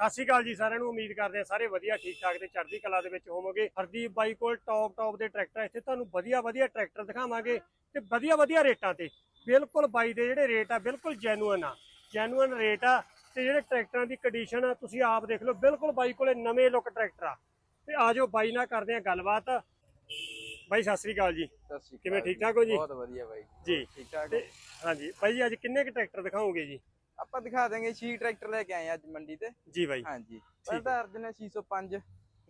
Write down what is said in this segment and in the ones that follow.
ਸਤਿ ਸ਼੍ਰੀ ਅਕਾਲ ਜੀ ਸਾਰਿਆਂ ਨੂੰ ਉਮੀਦ ਕਰਦੇ ਹਾਂ ਸਾਰੇ ਵਧੀਆ ਠੀਕ ਠਾਕ ਤੇ ਚੜ੍ਹਦੀ ਕਲਾ ਦੇ ਵਿੱਚ ਹੋਵੋਗੇ। ਹਰਦੀਪ ਬਾਈ ਕੋਲ ਟੌਪ ਟੌਪ ਦੇ ਟਰੈਕਟਰ ਇੱਥੇ ਤੁਹਾਨੂੰ ਵਧੀਆ ਵਧੀਆ ਟਰੈਕਟਰ ਦਿਖਾਵਾਂਗੇ ਤੇ ਵਧੀਆ ਵਧੀਆ ਰੇਟਾਂ ਤੇ। ਬਿਲਕੁਲ ਬਾਈ ਦੇ ਜਿਹੜੇ ਰੇਟ ਆ ਬਿਲਕੁਲ ਜੈਨੂਅਨ ਆ। ਜੈਨੂਅਨ ਰੇਟ ਆ ਤੇ ਜਿਹੜੇ ਟਰੈਕਟਰਾਂ ਦੀ ਕੰਡੀਸ਼ਨ ਆ ਤੁਸੀਂ ਆਪ ਦੇਖ ਲਓ ਬਿਲਕੁਲ ਬਾਈ ਕੋਲੇ ਨਵੇਂ ਲੁੱਕ ਟਰੈਕਟਰ ਆ। ਤੇ ਆਜੋ ਬਾਈ ਨਾਲ ਕਰਦੇ ਆ ਗੱਲਬਾਤ। ਬਾਈ ਸਤਿ ਸ਼੍ਰੀ ਅਕਾਲ ਜੀ। ਕਿਵੇਂ ਠੀਕ ਠਾਕ ਹੋ ਜੀ? ਬਹੁਤ ਵਧੀਆ ਬਾਈ। ਜੀ। ਠੀਕ ਠਾਕ ਹਾਂਜੀ ਬਾਈ ਜੀ ਅੱਜ ਕਿੰਨੇ ਕੁ ਟਰੈਕਟਰ ਦਿਖਾਓਗੇ ਜੀ? ਆਪਾਂ ਦਿਖਾ ਦਾਂਗੇ ਛੀ ਟਰੈਕਟਰ ਲੈ ਕੇ ਆਏ ਆ ਅੱਜ ਮੰਡੀ ਤੇ। ਜੀ ਬਾਈ। ਹਾਂਜੀ। ਪਹਿਲਾ ਅਰਜਨ ਹੈ 605 ਜੀ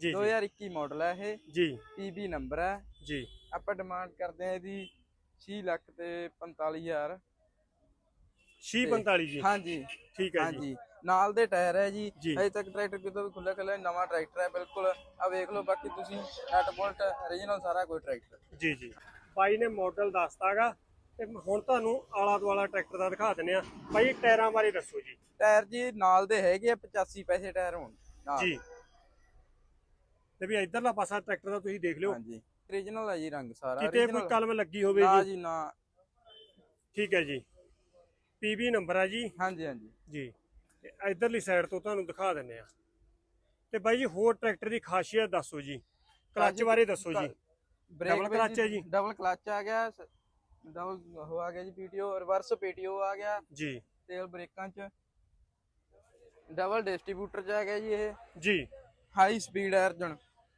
ਜੀ। 2021 ਮਾਡਲ ਹੈ ਇਹ। ਜੀ। ਪੀਬੀ ਨੰਬਰ ਹੈ। ਜੀ। ਆਪਾਂ ਡਿਮਾਂਡ ਕਰਦੇ ਆ ਇਹਦੀ 6 ਲੱਖ ਤੇ 45000 645 ਜੀ। ਹਾਂਜੀ। ਠੀਕ ਹੈ ਜੀ। ਨਾਲ ਦੇ ਟਾਇਰ ਹੈ ਜੀ। ਜੀ। ਅਜੇ ਤੱਕ ਟਰੈਕਟਰ ਕਿਤੋਂ ਵੀ ਖੁੱਲਾ ਖੁੱਲਾ ਨਵਾਂ ਟਰੈਕਟਰ ਹੈ ਬਿਲਕੁਲ। ਆ ਵੇਖ ਲਓ ਬਾਕੀ ਤੁਸੀਂ ਨਟ ਬੋਲਟ origignal ਸਾਰਾ ਕੋਈ ਟਰੈਕਟਰ। ਜੀ ਜੀ। ਬਾਈ ਨੇ ਮਾਡਲ ਦੱਸਤਾਗਾ ਤੇ ਹੁਣ ਤੁਹਾਨੂੰ ਆਲਾ ਦੁਆਲਾ ਟਰੈਕਟਰ ਦਾ ਦਿਖਾ ਦਿੰਨੇ ਆ ਬਾਈ ਟਾਇਰਾਂ ਬਾਰੇ ਦੱਸੋ ਜੀ। ਟਾਇਰ ਜੀ ਨਾਲ ਦੇ ਹੈਗੇ ਆ 85 ਪੈਸੇ ਟਾਇਰ ਹੋਣ। ਨਾਲ। ਜੀ। ਤੇ ਵੀ ਇਧਰਲਾ ਪਾਸਾ ਟਰੈਕਟਰ ਦਾ ਤੁਸੀਂ ਦੇਖ ਲਿਓ। ਹਾਂਜੀ। Origignal ਹੈ ਜੀ ਰੰਗ ਸਾਰਾ। ਕਿਤੇ ਕੋਈ ਕਲਮ ਲੱਗੀ ਹੋਵੇ ਨਾ ਜੀ। ਜੀ ਨਾ। ਠੀਕ ਹੈ ਜੀ। ਪੀਬੀ ਨੰਬਰ ਆ ਜੀ। ਹਾਂਜੀ ਹਾਂਜੀ। ਜੀ। ਇਧਰਲੀ ਸਾਈਡ ਤੋਂ ਤੁਹਾਨੂੰ ਦਿਖਾ ਦਿੰਨੇ ਆ ਤੇ ਬਾਈ ਜੀ ਹੋਰ ਟਰੈਕਟਰ ਦੀ ਖਾਸੀਅਤ ਦੱਸੋ ਜੀ। ਕਲੱਚ ਬਾਰੇ ਦੱਸੋ ਜੀ। ਹੈ ਜੀ? ਡਬਲ ਕਲਚ ਆ ਗਿਆ। ਡਬਲ ਉਹ ਆ ਗਿਆ ਜੀ ਪੀਟੀਓ ਰਿਵਰਸ ਪੀਟੀਓ ਆ ਗਿਆ। ਜੀ। ਤੇਲ ਬ੍ਰੇਕਾਂ ਚ। ਡਬਲ ਡਿਸਟ੍ਰੀਬਿਊਟਰ ਚ ਆ ਗਿਆ ਜੀ ਇਹ। ਜੀ। ਹਾਈ ਸਪੀਡ ਅਰਜਨ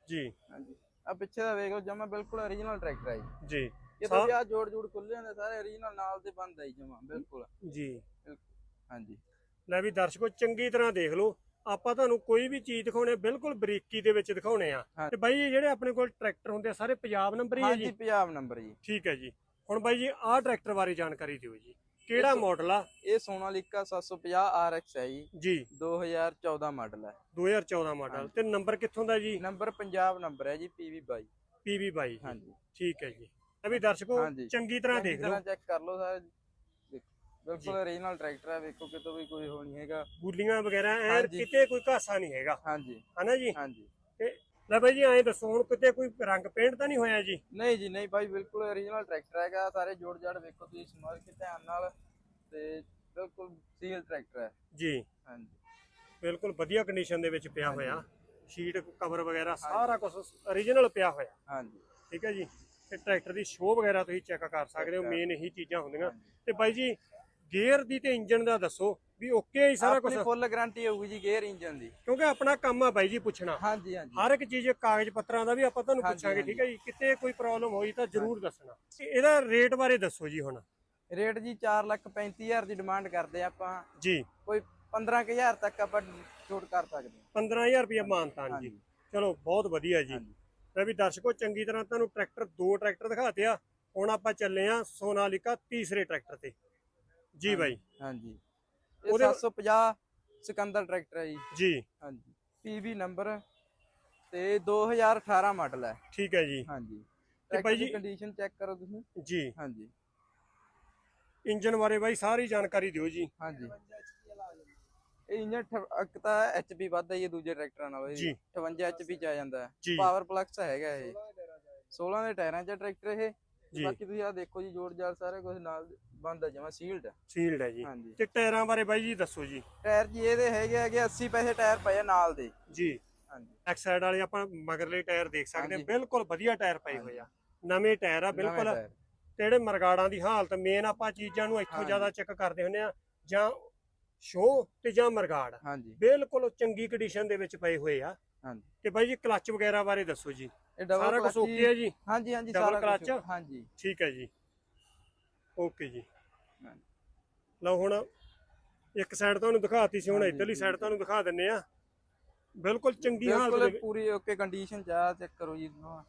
ਜੀ। ਹਾਂਜੀ। ਆ ਪਿੱਛੇ ਦਾ ਵੇਖੋ ਜਮਾ ਬਿਲਕੁਲ origignal ਟਰੈਕਟਰ ਹੈ ਜੀ। ਜੀ। ਇਹ ਤਾਂ ਆ ਜੋੜ ਜੋੜ ਖੁੱਲੇ ਹੁੰਦੇ ਸਾਰੇ origignal ਨਾਲ ਦੇ ਬੰਦ ਹੈ ਜਮਾ ਬਿਲਕੁਲ। ਜੀ। ਹਾਂਜੀ। ਲੈ ਵੀ ਦਰਸ਼ਕੋ ਚੰਗੀ ਤਰ੍ਹਾਂ ਦੇਖ ਲਓ। ਆਪਾਂ ਤੁਹਾਨੂੰ ਕੋਈ ਵੀ ਚੀਜ਼ ਦਿਖਾਉਣੇ ਬਿਲਕੁਲ ਬਰੀਕੀ ਦੇ ਵਿੱਚ ਦਿਖਾਉਣੇ ਆ। ਹਾਂ। ਤੇ ਬਾਈ ਇਹ ਜਿਹੜੇ ਆਪਣੇ ਕੋਲ ਟਰੈਕਟਰ ਹੁੰਦੇ ਆ ਸਾਰੇ ਪੰਜਾਬ ਨੰਬਰ ਹੀ ਹੈ ਹਾਂਜੀ ਜੀ ਪੰਜਾਬ ਨੰਬਰ ਜੀ। ਠੀਕ ਹੈ ਜੀ। ਹੁਣ ਬਾਈ ਜੀ ਆਹ ਟਰੈਕਟਰ ਬਾਰੇ ਜਾਣਕਾਰੀ ਦਿਓ ਜੀ। ਕਿਹੜਾ ਮਾਡਲ ਆ? ਇਹ ਸੋਨਾਲੀਕਾ 750 RX ਹੈ ਜੀ। ਜੀ। 2014 ਮਾਡਲ ਹੈ। 2014 ਮਾਡਲ ਤੇ ਨੰਬਰ ਕਿੱਥੋਂ ਦਾ ਜੀ? ਨੰਬਰ ਪੰਜਾਬ ਨੰਬਰ ਹੈ ਜੀ PV22 PV 22 ਹਾਂਜੀ। ਠੀਕ ਹੈ ਜੀ। ਵੀ ਦਰਸ਼ਕੋ। ਚੰਗੀ ਤਰ੍ਹਾਂ ਦੇਖ ਲਓ। ਚੈੱਕ ਕਰ ਲਓ ਸਾਰੇ। ਬਿਲਕੁਲ origignal ਟਰੈਕਟਰ ਹੈ ਵੇਖੋ ਕਿਤੋਂ ਵੀ ਕੋਈ ਹੋ ਨਹੀਂ ਹੈਗਾ। ਗੁੱਲੀਆਂ ਵਗੈਰਾ ਐ। ਕਿਤੇ ਕੋਈ ਘਾਸਾ ਨਹੀਂ ਹੈਗਾ। ਹਾਂਜੀ। ਹਨਾ ਜੀ? ਹਾਂਜੀ। ਲੈ ਬਾਈ ਜੀ ਐਂ ਦੱਸੋ ਹੁਣ ਕਿਤੇ ਕੋਈ ਰੰਗ ਪੇਂਟ ਤਾਂ ਨਹੀਂ ਹੋਇਆ ਜੀ? ਨਹੀਂ ਜੀ ਨਹੀਂ ਭਾਈ ਬਿਲਕੁਲ origignal ਟਰੈਕਟਰ ਹੈਗਾ ਸਾਰੇ ਜੋੜ ਜਾੜ ਵੇਖੋ ਤੁਸੀਂ ਸਮਾਰ ਕੇ ਧਿਆਨ ਨਾਲ। ਤੇ ਬਿਲਕੁਲ ਸੀਲ ਟਰੈਕਟਰ ਹੈ। ਜੀ। ਹਾਂਜੀ। ਬਿਲਕੁਲ ਵਧੀਆ ਕੰਡੀਸ਼ਨ ਦੇ ਵਿੱਚ ਪਿਆ ਹੋਇਆ। ਸ਼ੀਟ ਕਵਰ ਵਗੈਰਾ ਸਾਰਾ ਕੁਝ origignal ਪਿਆ ਹੋਇਆ। ਹਾਂਜੀ। ਠੀਕ ਹੈ ਜੀ? ਤੇ ਟਰੈਕਟਰ ਦੀ ਸ਼ੋਅ ਵਗੈਰਾ ਤੁਸੀਂ ਚੈੱਕ ਕਰ ਸਕਦੇ ਹੋ ਮੇਨ ਇਹੀ ਚੀਜ਼ਾਂ ਹੁੰਦੀਆਂ। ਤੇ ਬਾਈ ਜੀ ਗੇਅਰ ਦੀ ਤੇ ਇੰਜਨ ਦਾ ਦੱਸੋ ਵੀ ਓਕੇ ਹੀ ਸਾਰਾ ਕੁਝ ਆਪਣੀ ਫੁੱਲ ਗਾਰੰਟੀ ਹੋਊਗੀ ਜੀ ਗੇਅਰ ਇੰਜਨ ਦੀ। ਕਿਉਂਕਿ ਆਪਣਾ ਕੰਮ ਆ ਬਾਈ ਜੀ ਪੁੱਛਣਾ। ਹਾਂਜੀ ਹਾਂਜੀ। ਹਰ ਇੱਕ ਚੀਜ਼ ਕਾਗਜ਼ ਪੱਤਰਾਂ ਦਾ ਵੀ ਆਪਾਂ ਤੁਹਾਨੂੰ ਹਾਂਜੀ, ਪੁੱਛਾਂਗੇ ਠੀਕ ਹੈ ਜੀ? ਕਿਤੇ ਕੋਈ ਪ੍ਰੋਬਲਮ ਹੋਈ ਤਾਂ ਜ਼ਰੂਰ ਦੱਸਣਾ। ਤੇ ਇਹਦਾ ਰੇਟ ਬਾਰੇ ਦੱਸੋ ਜੀ ਹੁਣ। ਰੇਟ ਜੀ 435000 ਦੀ ਡਿਮਾਂਡ ਕਰਦੇ ਆਪਾਂ। ਜੀ। ਕੋਈ 15000 ਤੱਕ ਆਪਾਂ ਛੋਟ ਕਰ ਸਕਦੇ ਹਾਂ। 15000 ਰੁਪਏ ਮਾਨਤਾਨ ਜੀ। ਚਲੋ ਬਹੁਤ ਵਧੀਆ ਜੀ। ਮੈਂ ਵੀ ਦਰਸ਼ਕੋ ਚੰਗੀ ਤਰ੍ਹਾਂ ਤੁਹਾਨੂੰ ਟਰੈਕਟਰ ਦੋ ਟਰੈਕਟਰ ਦਿਖਾਤੇ ਆ। ਹੁਣ ਆਪਾਂ ਚੱਲੇ ਆ ਸੋਨਾਲੀਕਾ ਤੀਸਰੇ ਟਰੈਕਟਰ ਤੇ। ਜੀ ਬਾਈ। ਹਾਂਜੀ। ਇਹ ਉਹਦੇ- 750 ਸਿਕੰਦਰ ਟਰੈਕਟਰ ਹੈ ਜੀ। ਜੀ। ਹਾਂਜੀ। ਪੀਵੀ ਨੰਬਰ ਤੇ 2018 ਮਾਡਲ ਹੈ। ਠੀਕ ਹੈ ਜੀ। ਹਾਂਜੀ। ਤੇ ਦੀ ਜੀ- ਕੰਡੀਸ਼ਨ ਚੈੱਕ ਕਰੋ ਤੁਸੀਂ। ਜੀ। ਹਾਂਜੀ। ਇੰਜਨ ਬਾਰੇ ਬਾਈ ਸਾਰੀ ਜਾਣਕਾਰੀ ਦਿਓ ਜੀ। ਹਾਂਜੀ। ਇਹ ਇੰਜਨ ਇੱਕ ਤਾਂ ਐਚਪੀ ਵੱਧ ਹੈ ਇਹ ਦੂਜੇ ਟਰੈਕਟਰਾਂ ਨਾਲੋਂ ਜੀ। 58 ਐਚਪੀ ਚ ਆ ਜਾਂਦਾ। ਹੈ। ਪਾਵਰ ਪਲੱਕਸ ਹੈਗਾ ਇਹ। 16 ਦੇ ਟਾਇਰਾਂ ਚ ਟਰੈਕਟਰ ਇਹ। ਜੀ। ਬਾਕੀ ਤੁਸੀਂ ਆ ਦੇਖੋ ਜੀ ਜੋੜ ਜਾੜ ਸਾਰੇ ਕੁਝ ਨਾਲ ਬੰਦ ਹੈ ਜਮਾ ਸੀਲਡ ਸੀਲਡ ਹੈ ਜੀ। ਤੇ ਟਾਇਰਾਂ ਬਾਰੇ ਬਾਈ ਜੀ ਦੱਸੋ ਜੀ। ਟਾਇਰ ਜੀ ਇਹਦੇ ਹੈਗੇ ਹੈਗੇ 80 ਪੈਸੇ ਟਾਇਰ ਪਏ ਆ ਨਾਲ ਦੇ। ਜੀ। ਹਾਂਜੀ। ਬੈਕ ਸਾਈਡ ਵਾਲੇ ਆਪਾਂ ਮਗਰਲੇ ਟਾਇਰ ਦੇਖ ਸਕਦੇ ਹਾਂ। ਬਿਲਕੁਲ ਵਧੀਆ ਟਾਇਰ ਪਏ ਹੋਏ ਆ। ਨਵੇਂ ਟਾਇਰ ਆ ਬਿਲਕੁਲ। ਤੇ ਜਿਹੜੇ ਮਰਗਾੜਾਂ ਦੀ ਹਾਲਤ ਮੇਨ ਆਪਾਂ ਚੀਜ਼ਾਂ ਨੂੰ ਇੱਥੋਂ। ਜ਼ਿਆਦਾ ਚੈੱਕ ਕਰਦੇ ਹੁੰਦੇ ਆ ਜਾਂ ਸ਼ੋ ਤੇ ਜਾਂ ਮਰਗਾੜ। ਹਾਂਜੀ। ਬਿਲਕੁਲ ਚੰਗੀ ਕੰਡੀਸ਼ਨ ਦੇ ਵਿੱਚ ਪਏ ਹੋਏ ਆ। ਹਾਂਜੀ। ਤੇ ਬਾਈ ਜੀ ਕਲੱਚ ਵਗੈਰਾ ਬਾਰੇ ਦੱਸੋ ਜੀ। ਇਹ ਡਬਲ ਸਾਰਾ ਕੁਝ ਓਕੇ ਹੈ ਜੀ। ਹਾਂਜੀ ਹਾਂਜੀ ਸਾਰਾ clutch? ਹਾਂਜੀ। ਠੀਕ ਹੈ ਜੀ। ਓਕੇ ਜੀ। ਲਓ ਹੁਣ ਇੱਕ ਸਾਈਡ ਤੁਹਾਨੂੰ ਦਿਖਾਤੀ ਸੀ ਹੁਣ ਇੱਧਰਲੀ ਸਾਈਡ ਤੁਹਾਨੂੰ ਦਿਖਾ ਦਿੰਨੇ ਆ ਬਿਲਕੁਲ ਚੰਗੀ ਹਾਲਤ ਦੇ ਬਿਲਕੁਲ ਪੂਰੀ ਓਕੇ ਕੰਡੀਸ਼ਨ ਚ ਆ ਚੈੱਕ ਕਰੋ ਜੀ ਇਹਨੂੰ।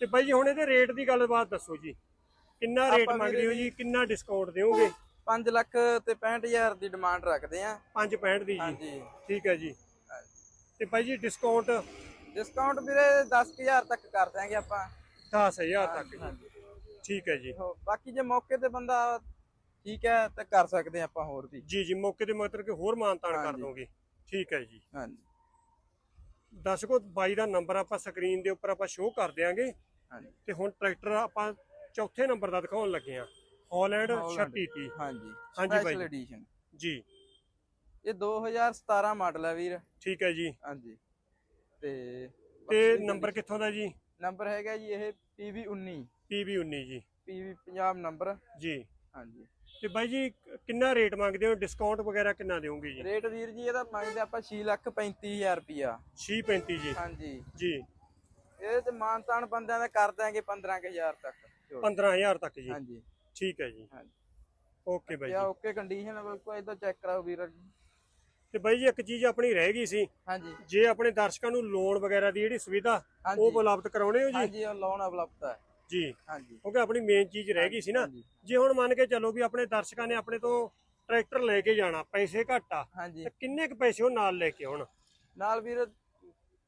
ਤੇ ਬਾਈ ਜੀ ਹੁਣ ਇਹਦੇ ਰੇਟ ਦੀ ਗੱਲਬਾਤ ਦੱਸੋ ਜੀ। ਕਿੰਨਾ ਰੇਟ ਮੰਗਦੇ ਹੋ ਜੀ? ਕਿੰਨਾ ਡਿਸਕਾਊਂਟ ਦਿਓਗੇ? 5 ਲੱਖ ਤੇ 65000 ਦੀ ਡਿਮਾਂਡ ਰੱਖਦੇ ਆ 5.65 ਦੀ ਜੀ। ਹਾਂਜੀ। ਠੀਕ ਹੈ ਜੀ। ਤੇ ਬਾਈ ਜੀ ਡਿਸਕਾਊਂਟ ਡਿਸਕਾਊਂਟ ਵੀਰੇ 10000 ਤੱਕ ਕਰ ਦਿਆਂਗੇ ਆਪਾਂ। 10000 ਤੱਕ ਜੀ ਠੀਕ ਹੈ ਜੀ। ਹੋ- ਬਾਕੀ ਜੇ ਮੌਕੇ ਤੇ ਬੰਦਾ ਠੀਕ ਹੈ ਤਾਂ ਕਰ ਸਕਦੇ ਆਪਾਂ ਹੋਰ ਵੀ। ਜੀ ਜੀ ਮੌਕੇ ਤੇ ਮਤਲਬ ਕਿ ਹੋਰ ਮਾਨਤਾਨ ਕਰ ਹਾਂਜੀ। ਦੋਗੇ। ਠੀਕ ਹੈ ਜੀ। ਹਾਂਜੀ। ਦਰਸ਼ਕੋ ਬਾਈ ਦਾ ਨੰਬਰ ਆਪਾਂ ਸਕਰੀਨ ਦੇ ਉੱਪਰ ਆਪਾਂ ਸ਼ੋਅ ਕਰ ਦਿਆਂਗੇ। ਹਾਂਜੀ। ਤੇ ਹੁਣ ਟਰੈਕਟਰ ਆਪਾਂ ਚੌਥੇ ਨੰਬਰ ਦਾ ਦਿਖਾਉਣ ਲੱਗੇ ਆ ਹਾਲੈਂਡ Holland। 3630 ਹਾਂਜੀ। ਹਾਂਜੀ ਬਾਈ। ਸਪੈਸ਼ਲ ਐਡੀਸ਼ਨ ਜੀ। ਇਹ 2017 ਮਾਡਲ ਹੈ ਵੀਰ। ਠੀਕ ਹੈ ਜੀ। ਹਾਂਜੀ। ਤੇ ਤੇ ਨੰਬਰ ਕਿੱਥੋਂ ਦਾ ਜੀ? ਨੰਬਰ ਹੈਗਾ ਜੀ ਇਹ PV19 PB19 ਜੀ। PV ਪੰਜਾਬ ਨੰਬਰ ਜੀ। ਹਾਂਜੀ। ਤੇ ਬਾਈ ਜੀ ਕਿੰਨਾ ਰੇਟ ਮੰਗਦੇ ਹੋ? ਡਿਸਕਾਊਂਟ ਵਗੈਰਾ ਕਿੰਨਾ ਦਿਓਗੇ ਜੀ? ਰੇਟ ਵੀਰ ਜੀ ਇਹਦਾ ਮੰਗਦੇ ਆਪਾਂ 6 ਲੱਖ 35000 ਰੁਪਿਆ 635 ਜੀ। ਹਾਂਜੀ। ਜੀ। ਇਹਦੇ ਤੇ ਮਾਨਤਾਨ ਬੰਦਿਆਂ ਦਾ ਕਰ ਦਾਂਗੇ 15000 ਤੱਕ। ਛੋੜ। 15000 ਤੱਕ ਜੀ। ਹਾਂਜੀ। ਠੀਕ ਹੈ ਜੀ। ਹਾਂਜੀ। ਓਕੇ ਬਾਈ ਜੀ ਓਕੇ ਕੰਡੀਸ਼ਨ ਬਿਲਕੁਲ ਇਦਾਂ ਚੈੱਕ ਕਰਾਓ ਵੀਰ ਜੀ। ਤੇ ਬਾਈ ਜੀ ਇੱਕ ਚੀਜ਼ ਆਪਣੀ ਰਹਿ ਗਈ ਸੀ। ਹਾਂਜੀ। ਜੇ ਆਪਣੇ ਦਰਸ਼ਕਾਂ ਨੂੰ ਲੋਨ ਵਗੈਰਾ ਦੀ ਜਿਹੜੀ ਸੁਵਿਧਾ ਉਹ ਉਪਲਬਧ ਕਰਾਉਣੇ ਹੋ ਜੀ? ਹਾਂਜੀ ਉਹ ਲੋਨ ਉਪਲਬਧ ਹੈ। ਜੀ। ਹਾਂਜੀ। ਕਿਉਂਕਿ ਆਪਣੀ ਮੇਨ ਚੀਜ਼ ਰਹਿ ਗਈ ਸੀ ਨਾ। ਜੇ ਹੁਣ ਮੰਨ ਕੇ ਚੱਲੋ ਵੀ ਆਪਣੇ ਦਰਸ਼ਕਾਂ ਨੇ ਆਪਣੇ ਤੋਂ ਟਰੈਕਟਰ ਲੈ ਕੇ ਜਾਣਾ ਪੈਸੇ ਘੱਟ ਆ ਤੇ ਕਿੰਨੇ ਕੁ ਪੈਸੇ ਉਹ ਨਾਲ ਲੈ ਕੇ ਆਉਣ? ਨਾਲ ਵੀਰ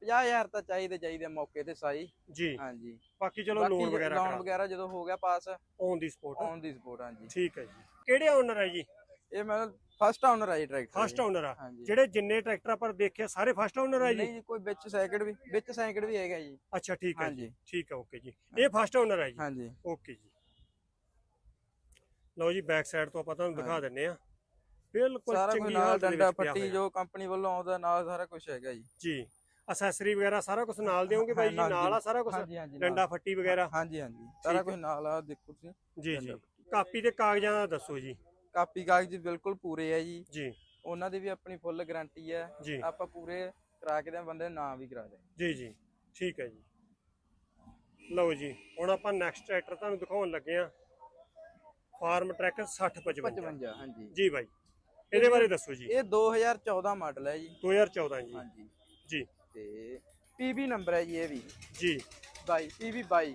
50000 ਤਾਂ ਚਾਹੀਦੇ ਚਾਹੀਦੇ ਮੌਕੇ ਤੇ ਸਾਈ। ਜੀ। ਹਾਂਜੀ। ਬਾਕੀ ਚਲੋ ਲੋਨ ਵਗੈਰਾ ਲੋਨ ਵਗੈਰਾ ਜਦੋਂ ਹੋ ਗਿਆ pass on the support on the support ਹਾਂਜੀ। ਠੀਕ ਹੈ ਜੀ। ਕਿਹੜੇ ਓਨਰ ਹੈ ਜੀ? ਇਹ ਮੈਂ ਫਸਟ ਓਨਰ ਆ ਜੀ ਟਰੈਕਟਰ ਫਸਟ ਓਨਰ ਆ। ਹਾਂਜੀ। ਜਿਹੜੇ ਜਿੰਨੇ ਟਰੈਕਟਰ ਆਪਾਂ ਦੇਖੇ ਸਾਰੇ ਫਸਟ ਓਨਰ ਆ ਜੀ? ਨਹੀਂ ਜੀ ਕੋਈ ਵਿੱਚ ਸੈਕਿੰਡ ਵੀ ਵਿੱਚ ਸੈਕਿੰਡ ਵੀ ਹੈਗਾ ਜੀ। ਅੱਛਾ ਠੀਕ ਹੈ ਜੀ। ਹਾਂਜੀ। ਠੀਕ ਹੈ ਓਕੇ ਜੀ। ਇਹ ਫਸਟ ਓਨਰ ਹੈ ਜੀ? ਹਾਂਜੀ। ਓਕੇ ਜੀ। ਲਓ ਜੀ ਬੈਕ ਸਾਈਡ ਤੋਂ ਆਪਾਂ ਤੁਹਾਨੂੰ ਦਿਖਾ ਹਾਂਜੀ। ਦਿੰਨੇ ਆ। ਬਿਲਕੁਲ ਸਾਰਾ ਕੁਝ ਚੰਗੀ ਨਾਲ ਹਾਲਤ ਦੇ ਡੰਡਾ ਵਿੱਚ ਪਿਆ ਫੱਟੀ ਹੋਇਆ। ਜੋ ਕੰਪਨੀ ਵੱਲੋਂ ਆਉਂਦਾ ਨਾਲ ਸਾਰਾ ਕੁਝ ਹੈਗਾ ਜੀ। ਜੀ। ਅਸੈਸਰੀ ਵਗੈਰਾ ਸਾਰਾ ਕੁਝ ਨਾਲ ਦਿਓਗੇ ਬਾਈ ਜੀ? ਨਾਲ ਨਾਲ ਆ ਸਾਰਾ ਕੁਝ? ਹਾਂਜੀ ਹਾਂਜੀ ਡੰਡਾ ਫੱਟੀ ਵਗੈਰਾ? ਹਾਂਜੀ ਹਾਂਜੀ। ਸਾਰਾ ਠੀਕ ਕੁਝ ਨਾਲ ਆ ਦੇਖੋ ਤੁਸੀਂ। ਜੀ ਜੀ। ਡੰਡਾ ਕਾਪੀ ਤੇ ਕਾਗਜ਼ਾਂ ਦਾ ਦੱਸੋ ਜੀ। ਕਾਪੀ ਕਾਗਜ਼ ਬਿਲਕੁਲ ਪੂਰੇ ਆ ਜੀ। ਜੀ। ਉਹਨਾਂ ਦੀ ਵੀ ਆਪਣੀ ਫੁੱਲ ਗਾਰੰਟੀ ਹੈ ਜੀ। ਆਪਾਂ ਪੂਰੇ ਕਰਾ ਕੇ ਦੇ ਬੰਦੇ ਨਾਮ ਵੀ ਕਰਾ ਦੇ ਜੀ ਜੀ। ਠੀਕ ਹੈ ਜੀ। ਲਓ ਜੀ ਹੁਣ ਆਪਾਂ ਨੈਕਸਟ ਟਰੈਕਟਰ ਤੁਹਾਨੂੰ ਦਿਖਾਉਣ ਲੱਗੇ ਆ ਫਾਰਮ ਟਰੈਕ 6055 55 ਹਾਂਜੀ। ਜੀ ਬਾਈ ਇਹਦੇ ਬਾਰੇ ਦੱਸੋ ਜੀ। ਇਹ 2014 ਮਾਡਲ ਹੈ ਜੀ। 2014 ਜੀ। ਹਾਂਜੀ। ਜੀ। ਤੇ ਪੀਬੀ ਨੰਬਰ ਹੈ ਜੀ ਇਹ ਵੀ। ਜੀ। 22 ਪੀਬੀ 22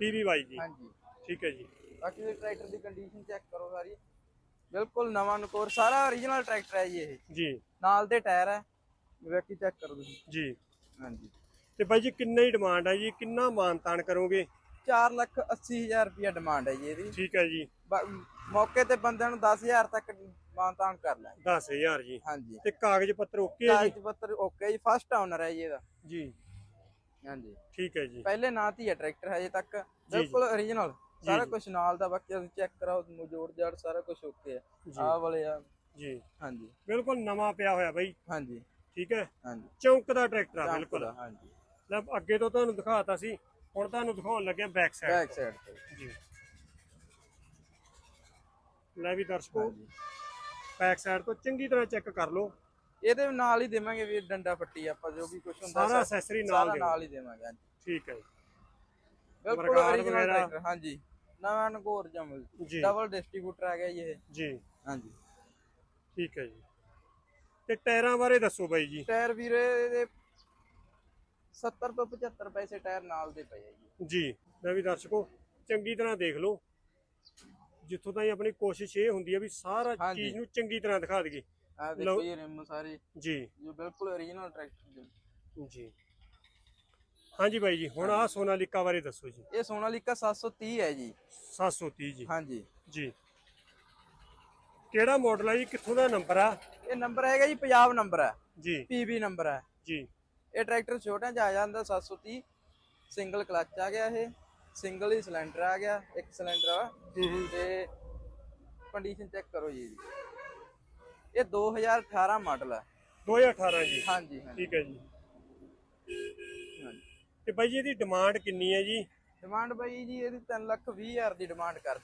PVY ਜੀ। ਹਾਂਜੀ। ਠੀਕ ਹੈ ਜੀ। ਬਾਕੀ ਦੇ ਟਰੈਕਟਰ ਦੀ ਕੰਡੀਸ਼ਨ ਚੈੱਕ ਕਰੋ ਸਾਰੀ। ਬਿਲਕੁਲ ਨਵਾਂ ਨਕੋਰ ਸਾਰਾ origignal ਟਰੈਕਟਰ ਹੈ ਜੀ ਇਹ। ਜੀ। ਨਾਲ ਦੇ ਟਾਇਰ ਹੈ ਬਾਕੀ ਚੈੱਕ ਕਰੋ ਤੁਸੀਂ। ਜੀ। ਹਾਂਜੀ। ਤੇ ਬਾਈ ਜੀ ਕਿੰਨਾ ਹੀ ਡਿਮਾਂਡ ਹੈ ਜੀ? ਕਿੰਨਾ ਮਾਨਤਾਨ ਕਰੋਗੇ? 4 ਲੱਖ 80 ਹਜ਼ਾਰ ਰੁਪਇਆ ਡਿਮਾਂਡ ਹੈ ਜੀ ਇਹਦੀ। ਠੀਕ ਹੈ ਜੀ। ਮੌਕੇ ਤੇ ਬੰਦਿਆਂ ਨੂੰ 10000 ਤੱਕ ਮਾਨਤਾਨ ਕਰ ਲੈ। 10000 ਜੀ। ਹਾਂਜੀ। ਤੇ ਕਾਗਜ਼ ਪੱਤਰ ਓਕੇ ਹੈ ਜੀ? ਕਾਗਜ਼ ਪੱਤਰ ਓਕੇ ਜੀ ਫਸਟ ਓਨਰ ਹੈ ਜੀ ਇਹਦਾ। ਜੀ। ਹਾਂਜੀ। ਠੀਕ ਹੈ ਜੀ। ਪਹਿਲੇ ਨਾਂ ਤੇ ਹੀ ਹੈ ਟਰੈਕਟਰ ਹਜੇ ਤੱਕ। ਬਿਲਕੁਲ origignal ਸਾਰਾ। ਕੁਝ ਨਾਲ ਦਾ ਬਾਕੀ ਅਸੀਂ ਚੈੱਕ ਕਰਾਓ ਜੋੜ ਜਾੜ ਸਾਰਾ ਕੁਝ ਓਕੇ ਜੀ। ਆਹ ਵਾਲੇ ਆ। ਜੀ। ਹਾਂਜੀ। ਬਿਲਕੁਲ ਨਵਾਂ ਪਿਆ ਹੋਇਆ ਬਾਈ। ਹਾਂਜੀ। ਠੀਕ ਹੈ? ਹਾਂਜੀ। ਚੌਂਕ ਦਾ ਟਰੈਕਟਰ ਆ ਬਿਲਕੁਲ। ਹਾਂਜੀ। ਲੈ ਅੱਗੇ ਤੋਂ ਤੁਹਾਨੂੰ ਦਿਖਾਤਾ ਸੀ ਹੁਣ ਤੁਹਾਨੂੰ ਦਿਖਾਉਣ ਲੱਗੇ ਬੈਕ ਸਾਈਡ ਬੈਕ ਸਾਈਡ ਤੇ। ਜੀ। ਲੈ ਵੀ ਦਰਸ਼ਕੋ ਬੈਕ ਸਾਈਡ ਤੋਂ ਚੰਗੀ ਤਰ੍ਹਾਂ ਚੈੱਕ ਕਰ ਲਓ। ਇਹਦੇ ਨਾਲ ਹੀ ਦੇਵਾਂਗੇ ਵੀ ਡੰਡਾ ਫੱਟੀ ਆਪਾਂ ਜੋ ਵੀ ਕੁਝ ਹੁੰਦਾ ਸਾਰਾ accessory ਨਾਲ। ਨਾਲ ਹੀ ਦੇਵਾਂਗੇ ਹਾਂਜੀ। ਠੀਕ ਹੈ ਬਿਲਕੁਲ ਵਗੈਰਾ। ਟਰੈਕਟਰ ਹਾਂਜੀ। ਨਵਾਂ ਨਗੋਰ ਜਮਲ ਜੀ। ਡਬਲ ਡਿਸਟ੍ਰੀਬਿਊਟਰ ਆ ਗਿਆ ਜੀ ਇਹ। ਜੀ। ਹਾਂਜੀ। ਠੀਕ ਹੈ ਜੀ। ਤੇ ਟਾਇਰਾਂ ਬਾਰੇ ਦੱਸੋ ਬਾਈ ਜੀ। ਟਾਇਰ ਵੀਰੇ ਦੇ 70 ਤੋਂ 75 ਪੈਸੇ ਟਾਇਰ ਨਾਲ ਦੇ ਪਏ ਆ ਜੀ। ਜੀ ਲੈ ਵੀ ਦਰਸ਼ਕੋ ਚੰਗੀ ਤਰ੍ਹਾਂ ਦੇਖ ਲਓ। ਜਿੱਥੋਂ ਤਾਈਂ ਆਪਣੀ ਕੋਸ਼ਿਸ਼ ਇਹ ਹੁੰਦੀ ਹੈ ਵੀ ਸਾਰਾ ਹਾਂਜੀ। ਚੀਜ਼ ਨੂੰ ਚੰਗੀ ਤਰ੍ਹਾਂ ਦਿਖਾ ਦਈਏ। ਆ ਲਓ। ਦੇਖੋ ਜੀ ਰਿਮ ਸਾਰੇ। ਜੀ। ਜੋ ਬਿਲਕੁਲ origignal ਟਰੈਕਟਰ ਜੀ। ਹਾਂਜੀ ਬਾਈ ਜੀ ਹੁਣ ਆਹ ਸੋਨਾਲੀਕਾ ਬਾਰੇ ਦੱਸੋ ਜੀ। ਇਹ ਸੋਨਾਲੀਕਾ 730 ਹੈ ਜੀ। 730 ਜੀ। ਹਾਂਜੀ। ਜੀ। ਕਿਹੜਾ ਮਾਡਲ ਹੈ ਜੀ ਕਿੱਥੋਂ ਦਾ ਨੰਬਰ ਆ? ਇਹ ਨੰਬਰ ਹੈਗਾ ਜੀ ਪੰਜਾਬ ਨੰਬਰ ਹੈ ਜੀ। ਪੀਬੀ ਨੰਬਰ ਹੈ ਜੀ। ਇਹ ਟਰੈਕਟਰ ਛੋਟਾ ਜਿਹਾ ਆ ਜਾਂਦਾ 730 ਸਿੰਗਲ ਕਲਚ ਆ ਗਿਆ ਇਹ। ਸਿੰਗਲ ਹੀ ਸਿਲੰਡਰ ਆ ਗਿਆ ਇੱਕ ਸਿਲੰਡਰ ਆ। ਤੇ ਕੰਡੀਸ਼ਨ ਚੈੱਕ ਕਰੋ ਜੀ। ਇਹ 2018 ਮਾਡਲ ਹੈ 2018 ਜੀ। ਹਾਂਜੀ। ਠੀਕ ਹੈ ਜੀ। ਤੇ ਬਾਈ ਜੀ ਇਹਦੀ ਡਿਮਾਂਡ ਕਿੰਨੀ ਹੈ ਜੀ? ਡਿਮਾਂਡ ਬਾਈ ਜੀ ਇਹਦੀ 3 ਲੱਖ 20 ਹਜ਼ਾਰ ਦੀ ਡਿਮਾਂਡ ਕਰ